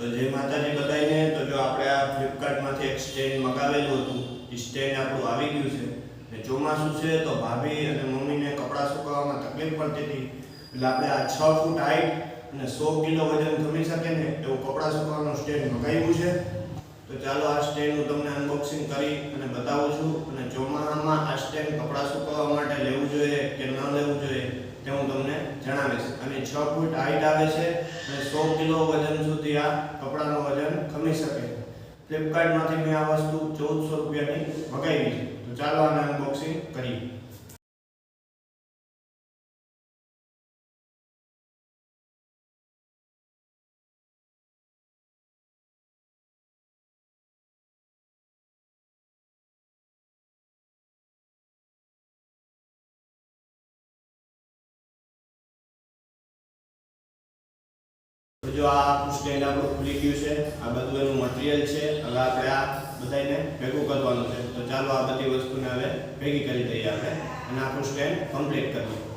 તો જે માતાજી બતાવીને, તો જો આપણે આ ફ્લિપકાર્ટમાંથી એક સ્ટેન્ડ મગાવેલું હતું, એ સ્ટેન્ડ આપણું આવી ગયું છે. ને ચોમાસું છે તો ભાભી અને મમ્મીને કપડાં સુકવવામાં તકલીફ પડતી હતી. એટલે આપણે આ છ ફૂટ હાઈટ અને સો કિલો વજન ખમી શકે ને એવું કપડાં સુકાવવાનું સ્ટેન્ડ મગાવ્યું છે. તો ચાલો આ સ્ટેન્ડ હું તમને અનબોક્સિંગ કરી અને બતાવું છું. અને ચોમાસામાં આ સ્ટેન્ડ કપડાં સુકાવવા માટે લેવું જોઈએ કે ન લેવું જોઈએ તે હું તમને જણાવીશ. અને છ ફૂટ હાઈટ આવે છે અને સો કિલો વજન આ કપડાનું વજન ખમી શકે. ફ્લિપકાર્ટમાંથી મેં આ વસ્તુ ચૌદસો રૂપિયાની મગાવી છે. તો ચાલો આને અનબોક્સિંગ કરીએ. તો જો આ સ્ટેન્ડ આપણું ખુલી ગયું છે, આ બધું એનું મટીરિયલ છે, હવે આપણે આ બધાને ભેગું કરવાનું છે. તો ચાલો આ બધી વસ્તુને હવે ભેગી કરી દઈએ આપણે અને આપણું સ્ટેન્ડ કમ્પ્લીટ કરીએ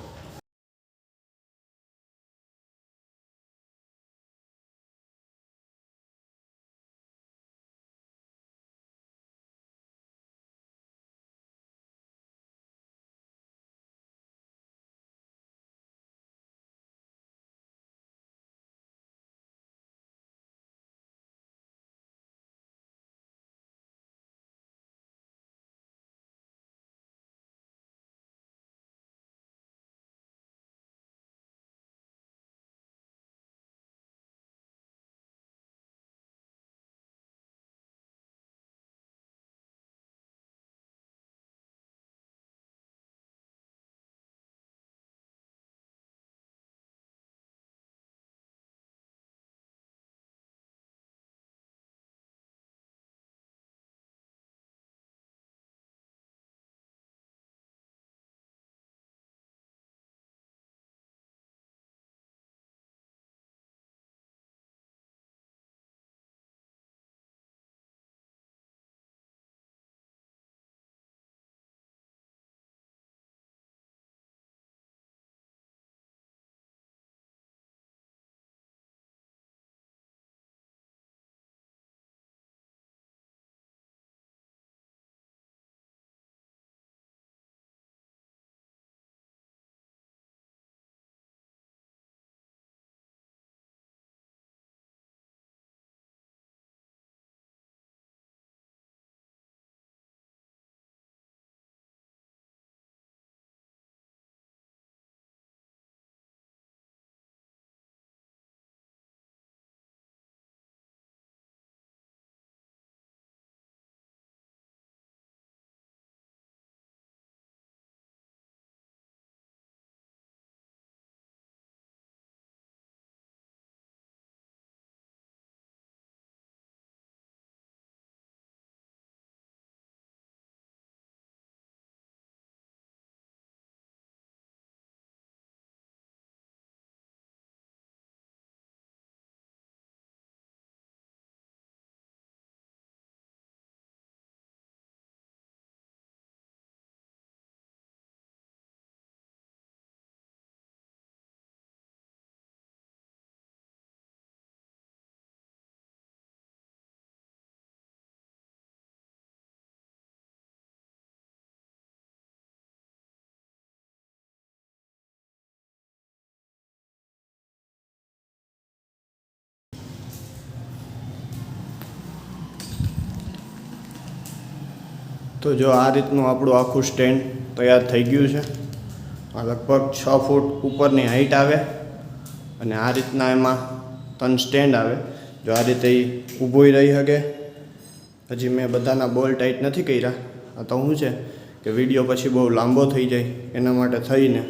તો જો આ રીતનું આપણું આખું સ્ટેન્ડ તૈયાર થઈ ગયું છે, આ લગભગ છ ફૂટ ઉપરની હાઈટ આવે અને આ રીતના એમાં ત્રણ સ્ટેન્ડ આવે. જો આ રીતે ઊભોય ઊભું રહી શકે હજી મેં બધાના બોલ ટાઈટ નથી કર્યા. આ તો શું છે કે વીડિયો પછી બહુ લાંબો થઈ જાય એના માટે થઈને.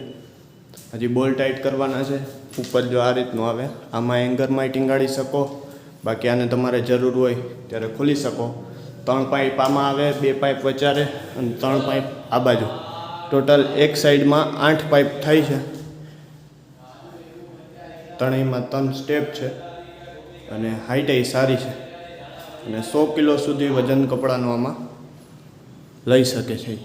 હજી બોલ ટાઈટ કરવાના છે. ઉપર જો આ રીતનું આવે, આમાં એંગરમાં ટીંગાડી શકો. બાકી આને તમારે જરૂર હોય ત્યારે ખોલી શકો. ત્રણ પાઇપ આમાં આવે, બે પાઇપ વચારે અને ત્રણ પાઇપ આ બાજુ. ટોટલ એક સાઈડમાં આઠ પાઇપ થાય છે. ત્રણેયમાં ત્રણ સ્ટેપ છે અને હાઈટે સારી છે. અને સો કિલો સુધી વજન કપડાનું આમાં લઈ શકે છે.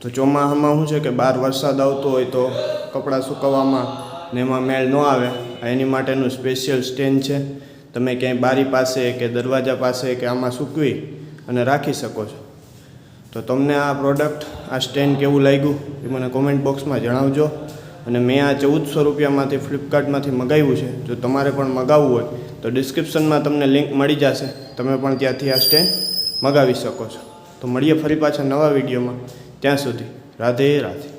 તો ચોમાસામાં શું છે કે બહાર વરસાદ આવતો હોય તો કપડાં સુકવવામાં ને એમાં મેળ ન આવે. એની માટેનું સ્પેશિયલ સ્ટેન્ડ છે. તમે ક્યાંય બારી પાસે કે દરવાજા પાસે કે આમાં સૂકવી અને રાખી શકો છો. તો તમને આ પ્રોડક્ટ આ સ્ટેન્ડ કેવું લાગ્યું એ મને કોમેન્ટ બોક્સમાં જણાવજો. અને મેં આ ચૌદસો રૂપિયામાંથી ફ્લિપકાર્ટમાંથી મગાવ્યું છે. જો તમારે પણ મગાવવું હોય તો ડિસ્ક્રિપ્શનમાં તમને લિંક મળી જશે. તમે પણ ત્યાંથી આ સ્ટેન્ડ મગાવી શકો છો. તો મળીએ ફરી પાછા નવા વિડીયોમાં. ત્યાં સુધી રાધે રાધે.